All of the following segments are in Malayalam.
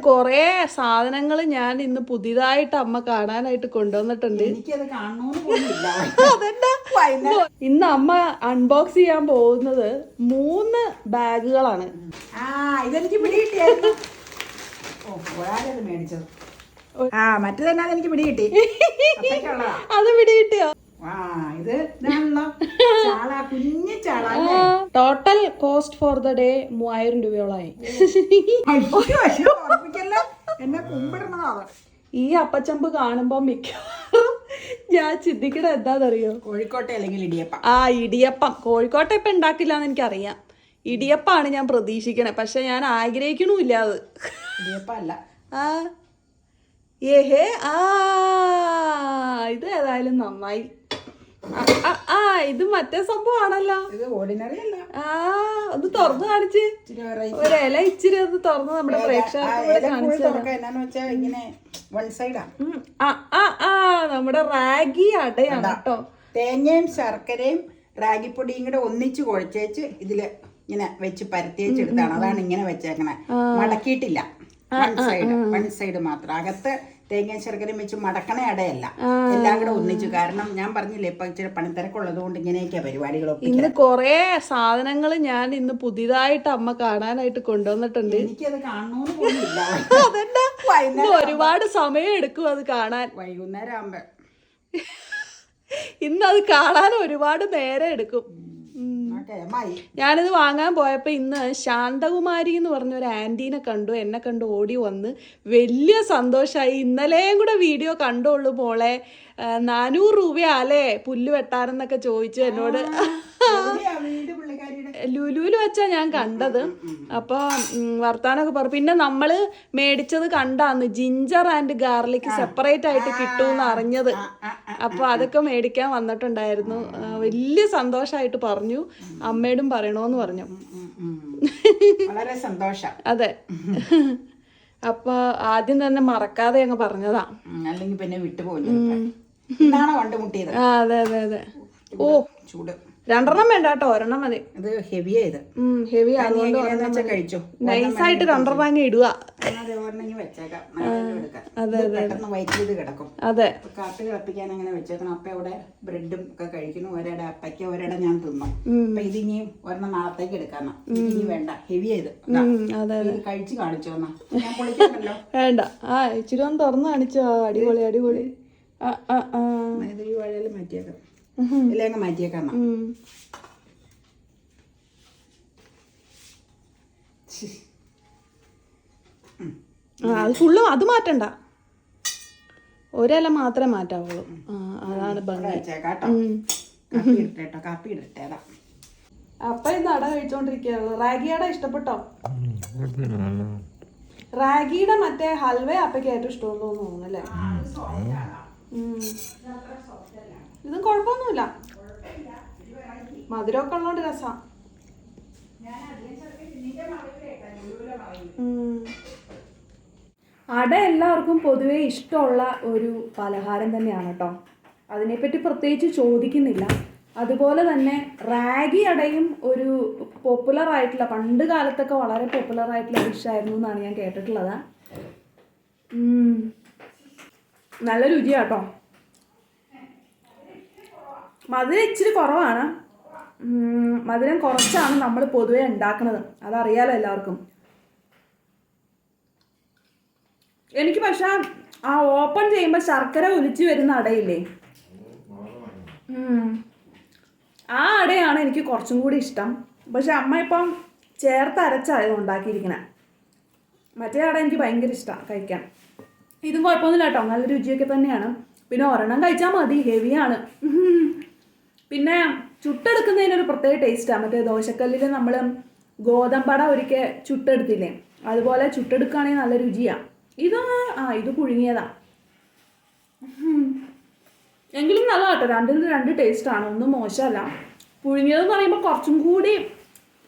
കൊറേ സാധനങ്ങൾ ഞാൻ ഇന്ന് പുതിയതായിട്ട് അമ്മ കാണാനായിട്ട് കൊണ്ടുവന്നിട്ടുണ്ട്. ഇന്ന് അമ്മ അൺബോക്സ് ചെയ്യാൻ പോകുന്നത് മൂന്ന് ബാഗുകളാണ്. ആ ഇതെനിക്ക് പിടി കിട്ടിയായിരുന്നു. ഓ ഒരാളത് മേടിച്ചത്. ആ മറ്റു തന്നെ പിടി കിട്ടി. അത്രയ്ക്കുള്ളതാ. അത് പിടി കിട്ടിയോ? ആ ഇത് ഇതാണല്ലോ ചാള കുഞ്ഞു ചാള total cost for the day മൂവായിരം രൂപയോളായി. എന്നെ ഈ അപ്പച്ചമ്പ് കാണുമ്പോ മിക്കവാറും ഞാൻ ചിന്തിക്കണ എന്താണെന്നറിയോ കോഴിക്കോട്ടെ അല്ലെങ്കിൽ ഇടിയപ്പം. ആ ഇടിയപ്പം. കോഴിക്കോട്ടെ ഇപ്പം ഉണ്ടാക്കില്ല എന്ന് എനിക്കറിയാം. ഇടിയപ്പാണ് ഞാൻ പ്രതീക്ഷിക്കണേ. പക്ഷെ ഞാൻ ആഗ്രഹിക്കണമില്ല അത്. ഇടിയപ്പല്ല. ആ. ഏഹേ ആ. ഇത് ഏതായാലും നന്നായി. ആ, ഇത് മറ്റേ സംഭവമാണല്ലോ. ഇത് ഓർഡിനറി അല്ല. ആ ഒന്ന് തുറന്നു കാണിച്ച്. ഒരു ഇല ഇച്ചിരി ഒന്ന് തുറന്ന് നമ്മുടെ പ്രേക്ഷകർക്ക് കാണിച്ചു ഇങ്ങനെ വൺ ആ. ആ നമ്മുടെ റാഗി അടയാണ് കേട്ടോ. തേങ്ങയും ശർക്കരയും റാഗിപ്പൊടിയും കൂടെ ഒന്നിച്ച് കുഴച്ചേച്ച് ഇതിൽ ഇങ്ങനെ വെച്ച് പരത്തിയേച്ചെടുത്താണ് അതാണ് ഇങ്ങനെ വെച്ചേക്കണേ. മടക്കിയിട്ടില്ല. വൺ സൈഡ് വൺ സൈഡ് മാത്രം. അകത്ത് തേങ്ങയും ശർക്കരയും വെച്ച് മടക്കണ അടയല്ല എല്ലാം കൂടെ ഒന്നിച്ചു. കാരണം ഞാൻ പറഞ്ഞില്ലേ ഇപ്പൊ ഇച്ചിരി പണിത്തിരക്കുള്ളത് കൊണ്ട് ഇങ്ങനെയൊക്കെയാ പരിപാടികളൊക്കെ ഇന്ന് കൊറേ സാധനങ്ങൾ ഞാൻ ഇന്ന് പുതിയതായിട്ട് അമ്മ കാണാനായിട്ട് കൊണ്ടുവന്നിട്ടുണ്ട്. എനിക്കത് കാണണമെന്ന് ഒരുപാട് സമയം എടുക്കും അത് കാണാൻ. വൈകുന്നേരം ആകുമ്പോ ഇന്ന് അത് കാണാൻ ഒരുപാട് നേരം എടുക്കും. ഞാനിത് വാങ്ങാൻ പോയപ്പോൾ ഇന്ന് ശാന്തകുമാരി എന്ന് പറഞ്ഞ ഒരു ആന്റീനെ കണ്ടു എന്നെ കണ്ടു ഓടി വന്ന് വലിയ സന്തോഷമായി ഇന്നലെയും കൂടെ വീഡിയോ കണ്ടോളൂ മോളെ. നാനൂറ് രൂപയാലേ പുല്ല് വെട്ടാനെന്നൊക്കെ ചോദിച്ചു എന്നോട്. ലുലുവിൽ വെച്ചാ ഞാൻ കണ്ടത്. അപ്പൊ വർത്താനൊക്കെ പറഞ്ഞു പിന്നെ നമ്മൾ മേടിച്ചത് കണ്ടാന്ന് ജിഞ്ചർ ആൻഡ് ഗാർലിക് സെപ്പറേറ്റ് ആയിട്ട് കിട്ടുമെന്ന് അറിഞ്ഞത്. അപ്പൊ അതൊക്കെ മേടിക്കാൻ വന്നിട്ടുണ്ടായിരുന്നു. വലിയ സന്തോഷമായിട്ട് പറഞ്ഞു. അമ്മയോടും പറയണോന്ന് പറഞ്ഞു. വളരെ സന്തോഷം. അതെ. അപ്പൊ ആദ്യം തന്നെ മറക്കാതെ അങ്ങ് പറഞ്ഞതാ. അല്ലെങ്കിൽ പിന്നെ വിട്ടുപോകും ഇന്നാണോ കണ്ടുമുട്ടിയത് അതെ അതെ അതെ. ഓ ചൂട്. രണ്ടെണ്ണം വേണ്ട കേട്ടോ ഒരെണ്ണം മതി. ഇത് ഹെവിയാ ഇത്. ഹെവി വെച്ചാ കഴിച്ചോ? നൈസായിട്ട് രണ്ടെണ്ണം അങ്ങ് ഇടുക. അത്. ഇത് അതെ കാപ്പി തിളപ്പിക്കാൻ അങ്ങനെ വെച്ചേക്കണം. അപ്പൊ ഇവിടെ ബ്രെഡും ഒക്കെ കഴിക്കുന്നു. ഒരിട അപ്പയ്ക്ക് ഒരിട ഞാൻ തിന്നു. അപ്പൊ ഇതിനിയും ഒരെണ്ണം നാളത്തേക്ക് എടുക്കാന്ന. ഇനി വേണ്ട. ഹെവി ആയത് ഇത്. കഴിച്ച് കാണിച്ചോന്നാ. ഞാൻ പൊളിക്കണ്ടല്ലോ വേണ്ട. ആ ഇച്ചിരി ഒന്ന് തുറന്നു കാണിച്ചോ. അടിപൊളി അടിപൊളി. ഇത് ഈ വഴയിൽ മാറ്റിയേക്കാം. ഇല്ല മാറ്റിയേക്കാം ആ അത് ഫുള്ള് അത് മാറ്റണ്ട. ഒരല മാത്രമേ മാറ്റാവുള്ളൂ. അതാണ് അപ്പൊ ഇന്ന് അട റാഗിയട റാഗിയുടെ ഇഷ്ടപ്പെട്ടോ? റാഗിയുടെ മറ്റേ ഹൽവ അപ്പയ്ക്ക് ഏറ്റവും ഇഷ്ടമെന്ന് തോന്നുന്നു അല്ലേ. ഇതും കുഴപ്പമൊന്നുമില്ല. മധുരമൊക്കെ ഉള്ളതുകൊണ്ട് രസം. അട എല്ലാവർക്കും പൊതുവെ ഇഷ്ടമുള്ള ഒരു പലഹാരം തന്നെയാണ് കേട്ടോ. അതിനെപ്പറ്റി പ്രത്യേകിച്ച് ചോദിക്കുന്നില്ല. അതുപോലെ തന്നെ റാഗി അടയും ഒരു പോപ്പുലർ ആയിട്ടുള്ള പണ്ട് കാലത്തൊക്കെ വളരെ പോപ്പുലർ ആയിട്ടുള്ള ഡിഷായിരുന്നു എന്നാണ് ഞാൻ കേട്ടിട്ടുള്ളത്. നല്ല രുചിയാട്ടോ. മധുരം ഇച്ചിരി കുറവാണ്. മധുരം കുറച്ചാണ് നമ്മൾ പൊതുവെ ഉണ്ടാക്കുന്നത്. അതറിയാലോ എല്ലാവർക്കും. എനിക്ക് പക്ഷെ ആ ഓപ്പൺ ചെയ്യുമ്പോൾ ശർക്കര ഒലിച്ചു വരുന്ന അടയില്ലേ? ആ അടയാണ് എനിക്ക് കുറച്ചും കൂടി ഇഷ്ടം. പക്ഷെ അമ്മ ഇപ്പം ചേർത്ത് അരച്ചായത് ഉണ്ടാക്കിയിരിക്കണേ. മറ്റേ അട എനിക്ക് ഭയങ്കര ഇഷ്ടമാണ് കഴിക്കാൻ. ഇതും കുഴപ്പമൊന്നുമില്ല കേട്ടോ. നല്ല രുചിയൊക്കെ തന്നെയാണ്. പിന്നെ ഒരെണ്ണം കഴിച്ചാൽ മതി. ഹെവിയാണ്. പിന്നെ ചുട്ടെടുക്കുന്നതിനൊരു പ്രത്യേക ടേസ്റ്റാണ് മറ്റേ ദോശക്കല്ലിൽ നമ്മൾ ഗോതമ്പട ഒരിക്കൽ ചുട്ടെടുത്തില്ലേ? അതുപോലെ ചുട്ടെടുക്കുകയാണെങ്കിൽ നല്ല രുചിയാണ് ഇത് ആ ഇത് പുഴുങ്ങിയതാ. ഉം. എങ്കിലും നല്ല കേട്ടോ. രണ്ടിനും രണ്ട് ടേസ്റ്റാണ് ഒന്നും മോശമല്ല. പുഴുങ്ങിയതെന്ന് പറയുമ്പോൾ കുറച്ചും കൂടി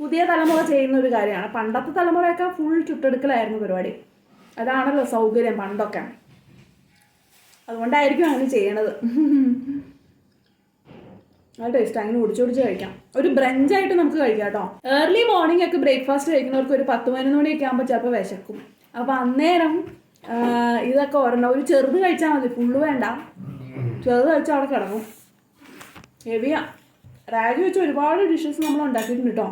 പുതിയ തലമുറ ചെയ്യുന്ന ഒരു കാര്യമാണ്. പണ്ടത്തെ തലമുറയൊക്കെ ഫുൾ ചുട്ടെടുക്കലായിരുന്നു പരിപാടി. അതാണല്ലോ സൗകര്യം പണ്ടൊക്കെ. അതുകൊണ്ടായിരിക്കും അങ്ങനെ ചെയ്യണത്. നല്ല ടേസ്റ്റ് അങ്ങനെ ഒടിച്ചൊടിച്ച് കഴിക്കാം. ഒരു ബ്രഞ്ചായിട്ട് നമുക്ക് കഴിക്കാം കേട്ടോ. ഏർലി മോർണിംഗ് ഒക്കെ ബ്രേക്ക്ഫാസ്റ്റ് കഴിക്കുന്നവർക്ക് ഒരു പത്ത് പതിനൊന്ന് മണിയൊക്കെ ആകുമ്പോൾ ചിലപ്പോൾ വിശക്കും. അപ്പം അന്നേരം ഇതൊക്കെ ഒരെണ്ണം. ഒരു ചെറുത് കഴിച്ചാൽ മതി. ഫുള്ള് വേണ്ട. ചെറുത് കഴിച്ചാൽ അവിടെ കിടക്കും. ഹെവിയാ. റാഗി വെച്ച് ഒരുപാട് ഡിഷസ് നമ്മൾ ഉണ്ടാക്കിയിട്ടുണ്ട് കേട്ടോ.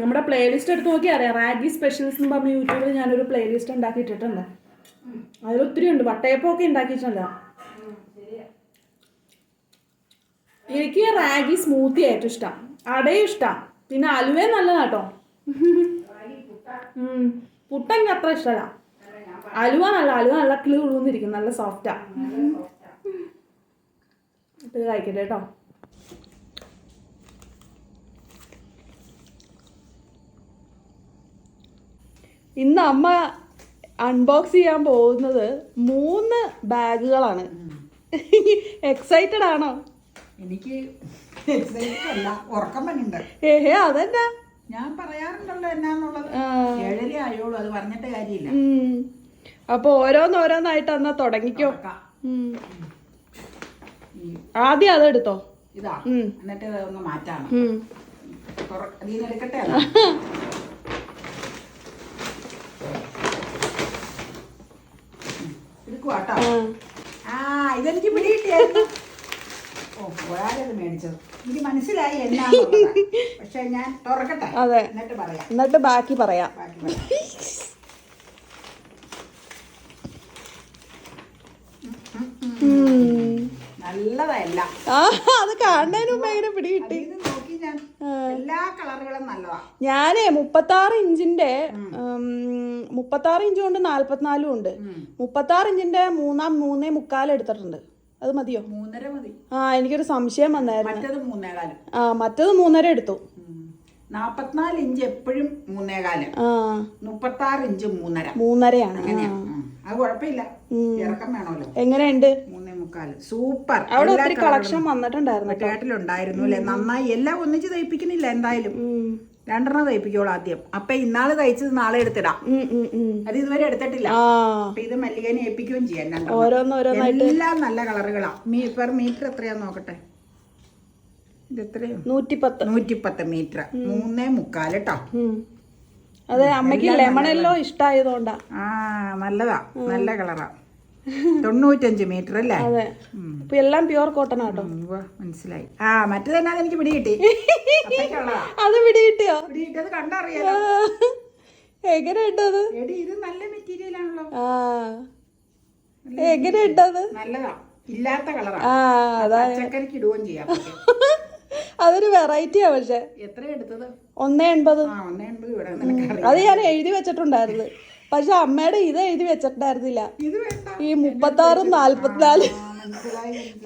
നമ്മുടെ പ്ലേലിസ്റ്റ് എടുത്ത് നോക്കിയാൽ അറിയാം. റാഗി സ്പെഷ്യൽസ് എന്ന് പറഞ്ഞ യൂട്യൂബിൽ ഞാനൊരു പ്ലേലിസ്റ്റ് ഉണ്ടാക്കിയിട്ടിട്ടുണ്ട്. അതിൽ അതിലൊത്തിരി ഉണ്ട്. വട്ടയപ്പമൊക്കെ ഉണ്ടാക്കിയിട്ടുണ്ട്. എനിക്ക് റാഗി സ്മൂത്തി ഏറ്റവും ഇഷ്ടം. അടയും ഇഷ്ടം. പിന്നെ അലുവയും നല്ലതാണ് കേട്ടോ പുട്ട എനിക്ക് അത്ര ഇഷ്ടമല്ല അലുവ നല്ല അലുവ നല്ല കിളി ഉള്ളുന്നിരിക്കും നല്ല സോഫ്റ്റാ ഇത് കഴിക്കട്ടെ കേട്ടോ ഇന്ന് അമ്മ അൺബോക്സ് ചെയ്യാൻ പോകുന്നത് മൂന്ന് ബാഗുകളാണ്. എക്സൈറ്റഡ് ആണോ? എനിക്ക് അല്ല ഉറക്കം വരുന്നുണ്ട് ഏഹേ അതെന്നാ ഞാൻ പറയാറുണ്ടല്ലോ എന്നാന്നുള്ളത്. ഏഴര ആയോളൂ അത് പറഞ്ഞിട്ട് കാര്യമില്ല. അപ്പൊ ഓരോന്നോരോന്നായിട്ട് എന്നാ തുടങ്ങിക്കോ. ആദ്യം അതെടുത്തോ ഇതാ. എന്നിട്ട് ഒന്ന് മാറ്റാണ് ഉം. ഇതിന്ന് എടുക്കട്ടെ കേട്ടോ ആ. ഇതെനിക്ക് പിടികിട്ടിയായിരുന്നു ഓ ഒരാളത് മേടിച്ചത് എനിക്ക് മനസ്സിലായി എന്നാ പക്ഷെ ഞാൻ തുറക്കട്ടെ എന്നിട്ട് പറയാം എന്നിട്ട് ബാക്കി പറയാം നല്ലതല്ല അത് കാണുന്നതിന് മുമ്പ് എങ്ങനെ പിടികിട്ടി അതിൽ നിന്ന് നോക്കി ഞാൻ എല്ലാ കളറുകളും നല്ലതാണ് ഞാനേ മുപ്പത്താറ് ഇഞ്ചിന്റെ മുപ്പത്തി മുപ്പത്താറ് ഇഞ്ചും ഉണ്ട് നാല്പത്തിനാലും ഉണ്ട്. മുപ്പത്താറ് ഇഞ്ചിന്റെ മൂന്നാം മൂന്നേ മുക്കാൽ എടുത്തിട്ടുണ്ട്. അത് മതിയോ? മൂന്നര മതി. ആ എനിക്കൊരു സംശയം വന്നായിരുന്നു. ആ മറ്റത് മൂന്നര എടുത്തു. നാപ്പത്തിനാല് ഇഞ്ച് എപ്പോഴും മൂന്നേകാൽ. മുപ്പത്തി ആറ് ഇഞ്ച് മൂന്നര. മൂന്നരയാണ്. അത് കുഴപ്പമില്ല. ഇറക്കം വേണമല്ലോ. എങ്ങനെയുണ്ട്? മൂന്നേ മുക്കാൽ. സൂപ്പർ. അവിടെ ഒത്തിരി കളക്ഷൻ വന്നിട്ടുണ്ടായിരുന്നു കേട്ടിലുണ്ടായിരുന്നു അല്ലേ? നന്നായി. എല്ലാം ഒന്നിച്ച് തയ്പ്പിക്കുന്നില്ല എന്തായാലും. രണ്ടെണ്ണം തയ്പ്പിക്കോളൂ ആദ്യം. അപ്പൊ ഇന്നാൾ തയ്ച്ചത് നാളെ എടുത്തിടാം. അത് ഇതുവരെ എടുത്തിട്ടില്ല. അപ്പൊ ഇത് മല്ലികനെ ഏൽപ്പിക്കുകയും ചെയ്യാം ഓരോന്നോരോന്നായിട്ട് എല്ലാം നല്ല കളറുകളാ. മീ പെർ മീറ്റർ എത്രയാ നോക്കട്ടെ? ഇത് എത്രയാണ് നൂറ്റിപ്പത്ത്. നൂറ്റിപ്പത്ത് മീറ്റർ. മൂന്നേ മുക്കാൽ കേട്ടോ. അതെ അമ്മയ്ക്ക് ലെമൺ എല്ലോ ഇഷ്ടമായതുകൊണ്ടാ ആ നല്ലതാ. നല്ല കളറാ. തൊണ്ണൂറ്റഞ്ച് മീറ്റർ അല്ലേ? അതെ. ഉം. എല്ലാം പ്യുവർ കോട്ടൺ ആട്ടോ മനസ്സിലായി. ആ മറ്റു തന്നെ എനിക്ക് പിടി കിട്ടി? അത് പിടി കിട്ടിയോ? പിടി കിട്ടിയത് കണ്ടറിയാലോ. എങ്ങനെ ഇട്ടത്? എടി ഇത് നല്ല മെറ്റീരിയൽ ആണല്ലോ. ആ എങ്ങനെ ഇട്ടത്? നല്ലതാ. ഇല്ലാത്ത കളറാ ആ. അതാ. പച്ചക്കറിക്ക് ഇടുകയും ചെയ്യാം. അതൊരു വെറൈറ്റിയാ പക്ഷെ. എത്ര എടുത്തത്? ഒന്നേ എൺപത്. അത് ഞാൻ എഴുതി വെച്ചിട്ടുണ്ടായിരുന്നു. പക്ഷെ അമ്മയുടെ ഇത് എഴുതി വെച്ചിട്ടുണ്ടായിരുന്നില്ല. ഈ മുപ്പത്താറും നാല്പത്തിനാല്.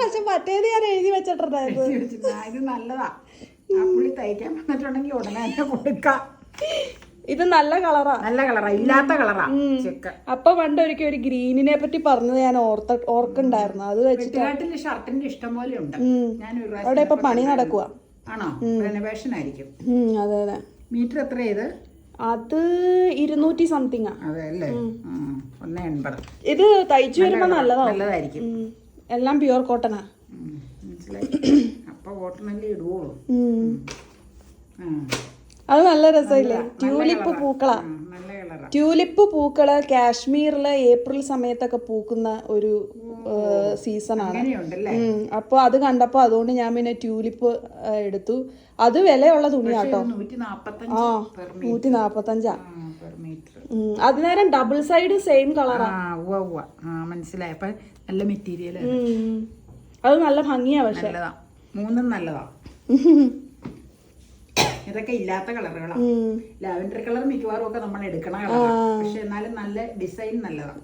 പക്ഷെ മറ്റേത് ഞാൻ എഴുതി വെച്ചിട്ടുണ്ടായിരുന്നു. ഇത് നല്ല കളറാ. നല്ല കളറാ. ഇല്ലാത്ത കളറാ. അപ്പൊ പണ്ട് ഒരിക്കൽ ഒരു ഗ്രീനിനെ പറ്റി പറഞ്ഞത് ഞാൻ ഓർത്ത ഓർക്കുണ്ടായിരുന്നു അത് വെച്ചിട്ട് ഷർട്ടിന്റെ ഇഷ്ടം പോലെ ഉണ്ട്. അവിടെ ഇപ്പൊ പണി നടക്കുക ആണോ? റെനോവേഷൻ ആയിരിക്കും. അതെ അതെ. മീറ്റർ എത്ര ഇത്? അത് ഇരുന്നൂറ്റി സംതിങ്. ഒന്നേ എൺപത്. ഇത് തയ്ച്ചു വരുമ്പോ നല്ലതാവും. നല്ലതായിരിക്കും. എല്ലാം പ്യുവർ കോട്ടനാ. അപ്പൊ. അത് നല്ല രസമില്ലേ? ട്യൂലിപ്പ് പൂക്കളാ. ട്യൂലിപ്പ് പൂക്കൾ കാശ്മീരിൽ ഏപ്രിൽ സമയത്തൊക്കെ പൂക്കുന്ന ഒരു സീസണാണ് അപ്പോൾ അത് കണ്ടപ്പോൾ അതുകൊണ്ട് ഞാൻ പിന്നെ ട്യൂലിപ്പ് എടുത്തു. അത് വിലയുള്ള തുണിയാട്ടോ ആ നൂറ്റി നാപ്പത്തഞ്ചാ പെർ മീറ്റർ ഉം, അത് നേരം ഡബിൾ സൈഡ് സെയിം കളറാ മനസ്സിലായി. നല്ല മെറ്റീരിയൽ അത് നല്ല ഭംഗിയാ പക്ഷെ. മൂന്നും നല്ലതാ. ഇതൊക്കെ ഇല്ലാത്ത കളറുകളാ. ഉം. ലാവൻഡർ കളർ മിക്കവാറും ഒക്കെ നമ്മൾ എടുക്കണ കളറാണ് പക്ഷെ എന്നാലും നല്ല ഡിസൈൻ നല്ലതാണ്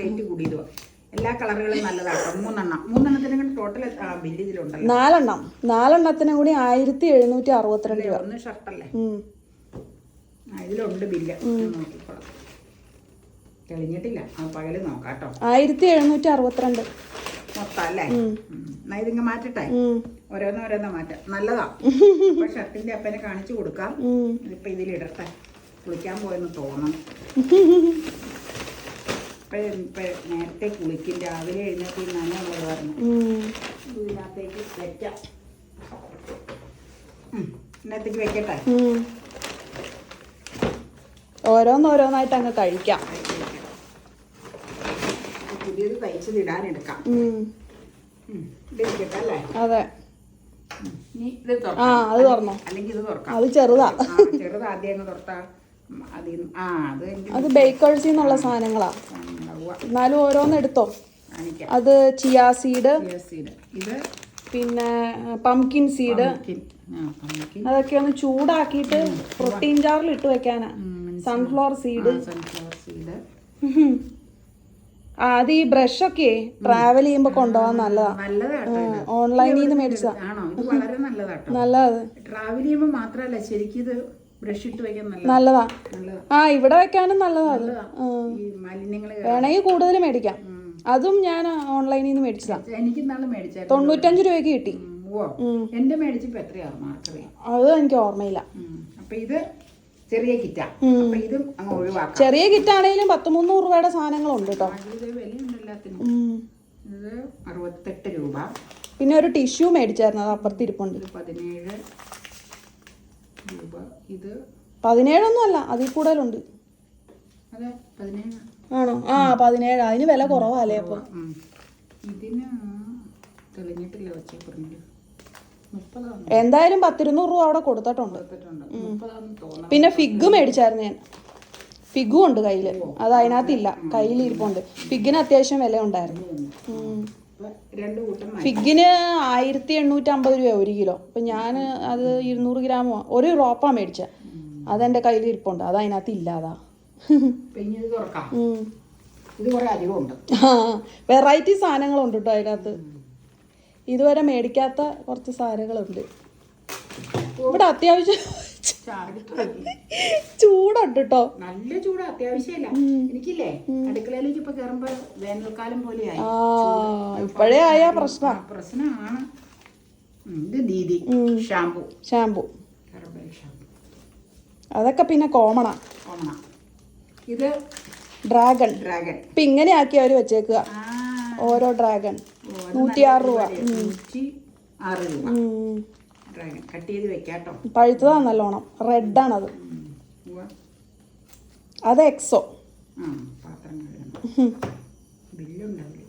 റേറ്റ് കൂടിയതുവാ. എല്ലാ കളറുകളും നല്ലതാട്ടോ മൂന്നെണ്ണം. മൂന്നെണ്ണത്തിനും കൂടി ടോട്ടൽ ബില്ല് ഇതിലുണ്ടല്ലോ. നാലെണ്ണം. നാലെണ്ണത്തിനും കൂടി ആയിരത്തി എഴുന്നൂറ്റി അറുപത്തിരണ്ട് രൂപ. ഒന്ന് ഷർട്ടല്ലേ? ഇതിലുണ്ട് ബില്ല് നോക്കിക്കോളാം. തെളിഞ്ഞിട്ടില്ല. പകൽ നോക്കാട്ടോ കേട്ടോ ആയിരത്തി എഴുന്നൂറ്റി അറുപത്തിരണ്ട്. മൊത്തം അല്ലേ. എന്നാ ഇതിങ്ങ് മാറ്റട്ടെ. ഓരോന്ന് ഓരോന്ന് മാറ്റാം. നല്ലതാ. അപ്പൊ ഷർട്ടിന്റെ അപ്പനെ കാണിച്ചു കൊടുക്കാം. ഇപ്പൊ ഇതിലിടട്ടെ. കുളിക്കാൻ പോയെന്ന് തോന്നണം. നേരത്തെ കുളിക്കും. രാവിലെ എഴുന്നേറ്റ് നനയുള്ളത് പറഞ്ഞു. ഇതിനകത്തേക്ക് വെക്കാം. ഇതിനകത്തേക്ക് വെക്കട്ടെ. ഓരോന്നോരോന്നായിട്ട് അങ്ങ് കഴിക്കാം. പുതിയത് തയ്ച്ചത് ഇടാനെടുക്കാം. അതെ. ആ അത് തുറന്നോ? അത് ചെറുതാ. ചെറുതാ. ആദ്യം തുറത്താ. അത് ബേക്കേഴ്സിൽ നിന്നുള്ള സാധനങ്ങളാ. എന്നാലും ഓരോന്ന് എടുത്തോ? അത് ചിയാ സീഡ് ഇത് പിന്നെ പംകിൻ സീഡ്. അതൊക്കെ ഒന്ന് ചൂടാക്കിയിട്ട് പ്രോട്ടീൻ ജാറിൽ ഇട്ട് വെക്കാനാ. സൺഫ്ലവർ സീഡ് ആ. അത് ഈ ബ്രഷ് ഒക്കെ ട്രാവൽ ചെയ്യുമ്പോ കൊണ്ടുപോകാൻ നല്ലതാ. ഓൺലൈനിൽ നിന്ന് മേടിച്ച ആണോ? ഇത് വളരെ നല്ലതാട്ടോ. നല്ലത് ട്രാവൽ ചെയ്യുമ്പോ മാത്രല്ല ശരിക്കും ഇത് നല്ലതാ. ആ ഇവിടെ വെക്കാനും നല്ലതാ അത്. വേണമെങ്കിൽ കൂടുതൽ മേടിക്കാം. അതും ഞാൻ ഓൺലൈനിൽ നിന്ന് മേടിച്ചതാ. എനിക്ക് തൊണ്ണൂറ്റഞ്ച് രൂപയ്ക്ക് കിട്ടി. എന്റെ മേടിച്ചപ്പോ എത്രയാണ് അത് എനിക്ക് ഓർമ്മയില്ല. അപ്പൊ ഇത് ചെറിയ കിറ്റാ. ചെറിയ ഇതും ആണെങ്കിലും ഒഴിവാക്കാം ചെറിയ കിറ്റാണെങ്കിലും പത്ത് മുന്നൂറ് രൂപയുടെ സാധനങ്ങളുണ്ട് കേട്ടോ. അറുപത്തെട്ട് രൂപ. പിന്നെ ഒരു ടിഷ്യൂ മേടിച്ചായിരുന്നു. അത് അപ്പുറത്തിരിപ്പുണ്ട് പതിനേഴ് രൂപ. ഇത് പതിനേഴൊന്നും അല്ല അതിൽ കൂടുതലുണ്ട്. ആണോ? ആ പതിനേഴ്. അതിന് വില കുറവല്ലേ അപ്പൊ. ഇതിന് തെളിഞ്ഞിട്ടില്ല എന്തായാലും പത്തിരുന്നൂറ് രൂപ അവിടെ കൊടുത്തിട്ടുണ്ട്. പിന്നെ ഫിഗ് മേടിച്ചായിരുന്നു ഞാൻ. ഫിഗും ഉണ്ട് കയ്യിൽ അത് അതിനകത്തില്ല. കയ്യിൽ ഇരിപ്പുണ്ട് ഫിഗിന് അത്യാവശ്യം വില ഉണ്ടായിരുന്നു രണ്ട് കൂട്ടം. ഫിഗിന് ആയിരത്തി എണ്ണൂറ്റി അമ്പത് രൂപ ഒരു കിലോ. അപ്പൊ ഞാൻ അത് ഇരുന്നൂറ് ഗ്രാമോ ഒരു റോപ്പാ മേടിച്ച. അതെന്റെ കയ്യിൽ ഇരിപ്പുണ്ട്. അത് അതിനകത്ത് ഇല്ലാതാ. വെറൈറ്റി സാധനങ്ങളുണ്ട് കേട്ടോ അതിനകത്ത്. ഇതുവരെ മേടിക്കാത്ത കുറച്ച് സാധനങ്ങളുണ്ട്. ഇവിടെ അത്യാവശ്യം. ചൂടുണ്ട് കേട്ടോ നല്ല ചൂട് അത്യാവശ്യമില്ല എനിക്കില്ലേ അടുക്കളയിലേക്ക് ഇപ്പൊ കേറുമ്പോ വേനൽക്കാലം പോലെയായി. ഇപ്പോഴേ ആയ പ്രശ്നം. പ്രശ്നമാണ്. ഇത് ദീദി ഷാമ്പു ഷാമ്പു ഹെർബൽ ഷാമ്പു അതൊക്കെ പിന്നെ കോമണാ. കോമണാ. ഇത് ഡ്രാഗൺ. ഡ്രാഗൺ. ഇപ്പൊ ഇങ്ങനെ ആക്കി അവർ വെച്ചേക്കുക ഓരോ ഡ്രാഗൺ. നൂറ്റിയാറ് രൂപ. നൂറ്റി ആറ് രൂപ. കട്ട് ചെയ്ത് വെക്കാട്ടോ. പഴുത്തതാ നല്ലോണം. റെഡാണത്. അത് എക്സോ ആ പാത്രം കഴുകണം. ബില്ലുണ്ടാവില്ല?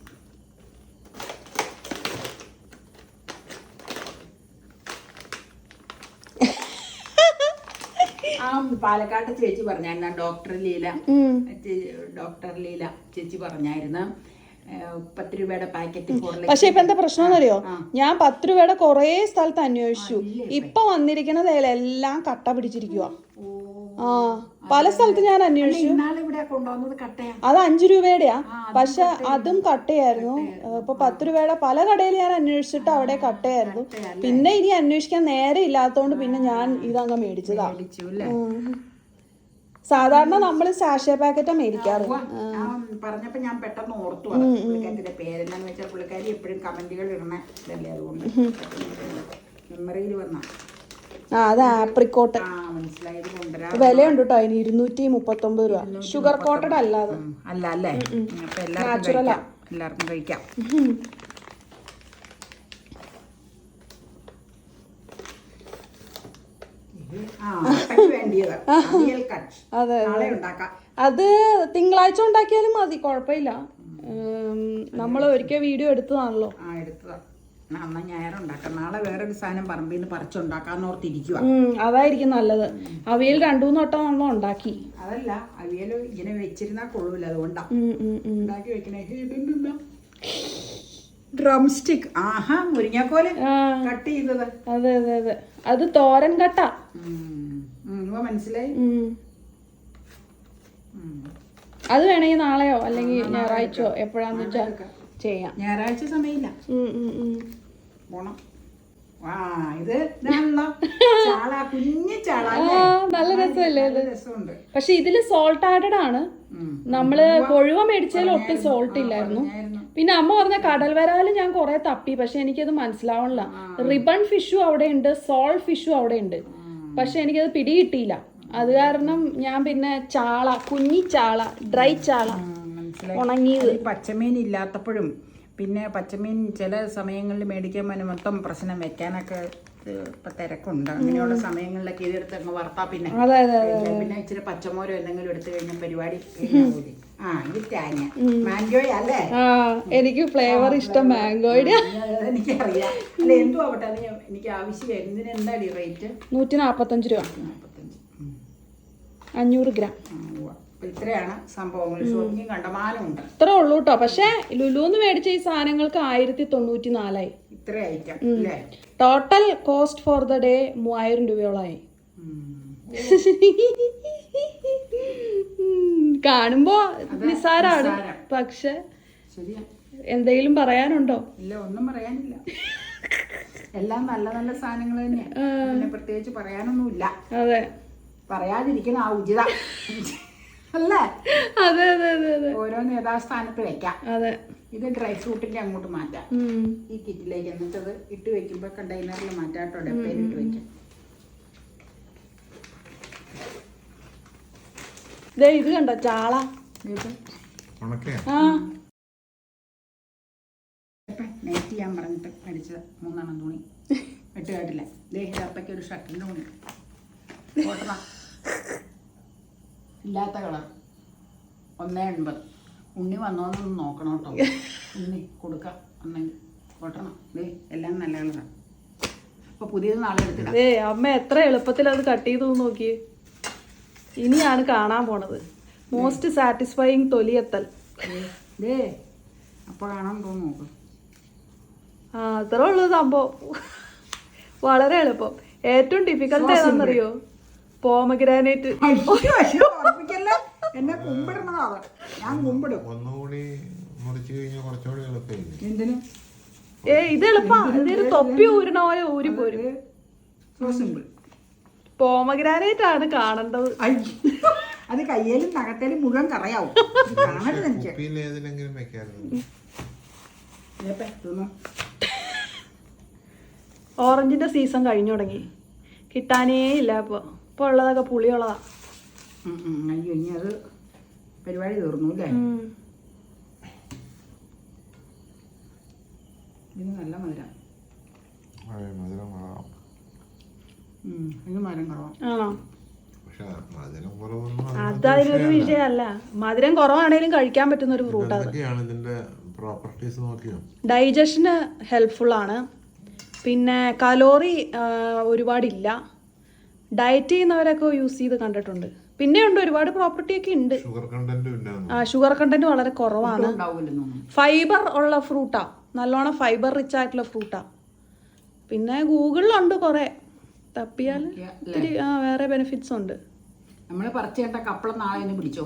ആ പാലക്കാട് ചേച്ചി പറഞ്ഞായിരുന്നു ഡോക്ടർ ലീല. ഡോക്ടർ ലീല ചേച്ചി പറഞ്ഞായിരുന്നു പത്ത് രൂപയുടെ പാക്കറ്റ് ഫോറിലേക്ക് പക്ഷെ ഇപ്പൊ എന്താ പ്രശ്നം എന്നറിയോ ഞാൻ പത്ത് രൂപയുടെ കുറേ സ്ഥലത്ത് അന്വേഷിച്ചു. ഇപ്പൊ വന്നിരിക്കുന്നത് എല്ലാം കട്ട പിടിച്ചിരിക്കുക ആ പല സ്ഥലത്ത് ഞാൻ അന്വേഷിച്ചു. അത് അഞ്ചു രൂപയുടെയാ. പക്ഷെ അതും കട്ടയായിരുന്നു. ഇപ്പൊ പത്ത് രൂപയുടെ പല കടയിൽ ഞാൻ അന്വേഷിച്ചിട്ട് അവിടെ കട്ടയായിരുന്നു. പിന്നെ ഇനി അന്വേഷിക്കാൻ നേരെ ഇല്ലാത്തോണ്ട് പിന്നെ ഞാൻ ഇതങ്ങ് മേടിച്ചതാ. സാധാരണ നമ്മൾ സാഷേ പാക്കറ്റാ മേടിക്കാറ്. പറഞ്ഞപ്പോ ഞാൻ പെട്ടെന്ന് ഓർത്തു പുള്ളിക്കാരത്തിന്റെ പേരെന്താന്ന് വെച്ചാൽ പുള്ളിക്കാരി എപ്പോഴും കമന്റുകൾ ഇടണേ ഇതല്ലേ അതുകൊണ്ട് മെമ്മറിയിൽ വന്ന. ആ അത് ആപ്രിക്കോട്ട് വിലയുണ്ട് കേട്ടോ അതിന് ഇരുന്നൂറ്റി മുപ്പത്തൊമ്പത് രൂപ. ഷുഗർ കോട്ടഡ് അല്ലാതെ അല്ല അല്ലേ എല്ലാവർക്കും കഴിക്കാം എല്ലാവർക്കും കഴിക്കാം ഇത് ആ അട്ടയ്ക്ക് വേണ്ടിയത് അവിയൽ കട്ട് അതെ അത്. തിങ്കളാഴ്ച ഉണ്ടാക്കിയാലും മതി കുഴപ്പമില്ല. നമ്മൾ ഒരിക്കൽ വീഡിയോ എടുത്തതാണല്ലോ. നാളെ വേറൊരു സാധനം പറമ്പിൽ നിന്ന് പറിച്ചുണ്ടാക്കാന്ന് ഓർത്തിരിക്കുക ഉം, അതായിരിക്കും നല്ലത്. അവിയൽ രണ്ടു മൂന്ന് വട്ടം നമ്മൾ ഉണ്ടാക്കി. അതല്ല അവിയൽ ഇങ്ങനെ വെച്ചിരുന്നാ കൊള്ളൂല അതുകൊണ്ടാ. ഉണ്ടാക്കി വെക്കണേ. ഡ്രം സ്റ്റിക്ക് ആഹാ മുരിങ്ങാക്കോൽ കട്ട് ചെയ്തത്. അതെ അതെ അതെ. അത് തോരൻ കട്ട. മനസ്സിലായി. അത് വേണമെങ്കിൽ നാളെയോ അല്ലെങ്കിൽ ഞായറാഴ്ചയോ എപ്പോഴാന്ന് വെച്ചാൽ ചെയ്യാം. ഞായറാഴ്ച സമയമില്ല. പോണം. നല്ല രസമല്ലേ പക്ഷെ ഇതിൽ സോൾട്ട് ആഡഡ് ആണ്. നമ്മൾ കൊഴുവ മേടിച്ചതിൽ ഒട്ടും സോൾട്ട് ഇല്ലായിരുന്നു. പിന്നെ അമ്മ പറഞ്ഞ കടൽ വരാൽ ഞാൻ കുറെ തപ്പി പക്ഷെ എനിക്കത് മനസ്സിലാവണില്ല. റിബൺ ഫിഷും അവിടെ ഉണ്ട് സോൾ ഫിഷും അവിടെ ഉണ്ട് പക്ഷെ എനിക്കത് പിടി കിട്ടിയില്ല അത് കാരണം ഞാൻ പിന്നെ ചാള കുഞ്ഞി ചാള ഡ്രൈ ചാള മനസ്സിലായി. ഉണങ്ങിയത്. പച്ചമീൻ ഇല്ലാത്തപ്പോഴും പിന്നെ പച്ചമീൻ ചില സമയങ്ങളിൽ മേടിക്കാൻ മൊത്തം പ്രശ്നം വെക്കാനൊക്കെ ഇപ്പൊ തിരക്കുണ്ട്. അങ്ങനെയുള്ള സമയങ്ങളിലൊക്കെ ഇതെടുത്ത് അങ്ങ് വറുത്താ പിന്നെ. അതെ അതെ അതെ പിന്നെ- പിന്നെ ഇച്ചിരി പച്ചമോരോ എന്തെങ്കിലും എടുത്തു കഴിഞ്ഞാൽ പരിപാടി കഴിഞ്ഞാൽ എനിക്ക് ഫ്ലേവർ ഇഷ്ടം മാംഗോയുടെ എനിക്കറിയാം. അല്ല എന്തു ആവട്ടെ അത് എനിക്ക് ആവശ്യം എന്തിന് എന്താടി റേറ്റ് നൂറ്റി നാൽപ്പത്തഞ്ച് രൂപ. അഞ്ഞൂറ് ഗ്രാം. ഇത്രയാണ് സംഭവങ്ങൾ. ഷോപ്പിംഗ് കണ്ടമാനമുണ്ട്. ഇത്ര ഉള്ളൂ കേട്ടോ പക്ഷെ ലുലുന്ന് മേടിച്ച ഈ സാധനങ്ങൾക്ക് ആയിരത്തി തൊണ്ണൂറ്റി നാലായി ഇത്ര item total cost for the day മൂവായിരം. ഉം, കാണുമ്പോ നിസാരാണ് പക്ഷെ ശരിയാ. എന്തെങ്കിലും പറയാനുണ്ടോ? ഇല്ല ഒന്നും പറയാനില്ല. എല്ലാം നല്ല നല്ല സാധനങ്ങൾ തന്നെയാണ് പ്രത്യേകിച്ച് പറയാനൊന്നുമില്ല. അതെ. പറയാതിരിക്കുന്ന ആ ഉചിത. അല്ലേ? അതെ അതെ അതെ അതെ. ഓരോന്ന് യഥാസ്ഥാനത്ത് വെക്കാം. അതെ. ഇത് ഡ്രൈ ഫ്രൂട്ടിന്റെ അങ്ങോട്ട് മാറ്റാം. ഈ കിറ്റിലേക്ക് എന്നിട്ടത് ഇട്ട് വെക്കുമ്പോ കണ്ടെയ്നറിൽ മാറ്റാട്ടോ ഡപ്പയിൽ ഇട്ട് വെക്കാം ദേ ഇത് കണ്ടോ? ചാള. ആ. ഇപ്പം നെറ്റ് ചെയ്യാൻ പറഞ്ഞിട്ട് മേടിച്ച മൂന്നെണ്ണം തുണി. ഇട്ട് കേട്ടില്ല. ദേഹിതപ്പയ്ക്ക് ഒരു ഷർട്ടിന്റെ തുണി ഇല്ലാത്ത കളർ. ഒന്നേ എൺപത് ഉണ്ണി വന്നോന്നൊന്ന് നോക്കണം കേട്ടോ. ഉണ്ണി കൊടുക്കാം. ഒന്നെങ്കിൽ കൊട്ടണം. ദേ എല്ലാം നല്ല കളറാണ് അപ്പോൾ പുതിയത് നാളെ എടുത്തിടാം. ദേ അമ്മ എത്ര എളുപ്പത്തിൽ അത് കട്ട് ചെയ്തു നോക്കി ഇനിയാണ് കാണാൻ പോണത്. Most satisfying തൊലിയെത്തൽ. ദേ കാണാൻ തോന്നുന്നു ആ അത്ര ഉള്ളത് സംഭവം. വളരെ എളുപ്പം. ഏറ്റവും ഡിഫിക്കൽട്ട് ഏതാണെന്നറിയോ? പോമഗ്രാനൈറ്റ് എന്നെ കുമ്പിടണതാണ് ഞാൻ കുമ്പിടും. ഒന്നുകൂടി മുറിച്ച് കഴിഞ്ഞാൽ കുറച്ചുകൂടി എളുപ്പമില്ലേ എന്തിനും? ഏ ഇത് എളുപ്പാ. ഇതൊരു തൊപ്പി ഊരണ പോലെ ഊരി പോരും സിമ്പിൾ പോമഗ്രാനൈറ്റ് ആണ് കാണേണ്ടത്. അയ്യോ അത് കയ്യേലും നഖത്തേലും മുഴുവൻ കറയാവും. കാണരുത് എനിക്ക്. ഓറഞ്ചിന്റെ സീസൺ കഴിഞ്ഞു തുടങ്ങി. കിട്ടാനേ ഇല്ല ഇപ്പോൾ ഇപ്പോൾ ഉള്ളതൊക്കെ പുളിയുള്ളതാ. ഉം, ഉം, അയ്യോ ഇനി അത് പരിപാടി തീർന്നു അല്ലേ? ഇതിന് നല്ല മധുരം. മധുരം ഇത് കുറവാണ് ആണോ? അത് അതിനൊരു വിഷയമല്ല. മധുരം കുറവാണെങ്കിലും കഴിക്കാൻ പറ്റുന്ന ഒരു ഫ്രൂട്ട് എന്തൊക്കെയാണ് ഇതിന്റെ പ്രോപ്പർട്ടീസ് നോക്കിയോ? ഡൈജഷന് ഹെൽപ്ഫുൾ ആണ്. പിന്നെ കലോറി ഒരുപാടില്ല. ഡയറ്റ് ചെയ്യുന്നവരൊക്കെ യൂസ് ചെയ്ത് കണ്ടിട്ടുണ്ട്. പിന്നെ ഉണ്ട് ഒരുപാട് പ്രോപ്പർട്ടി ഒക്കെ ഉണ്ട്. ആ ഷുഗർ കണ്ടന്റ് വളരെ കുറവാണ്. ഫൈബർ ഉള്ള ഫ്രൂട്ടാ നല്ലോണം ഫൈബർ റിച്ച് ആയിട്ടുള്ള ഫ്രൂട്ടാ പിന്നെ ഗൂഗിളിലുണ്ട് കുറേ. തപ്പിയാൽ? ഒത്തിരി ആ വേറെ ബെനിഫിറ്റ്സ് ഉണ്ട് നമ്മൾ പറിച്ചേട്ട കപ്പളം നാളെ പിടിച്ചോ.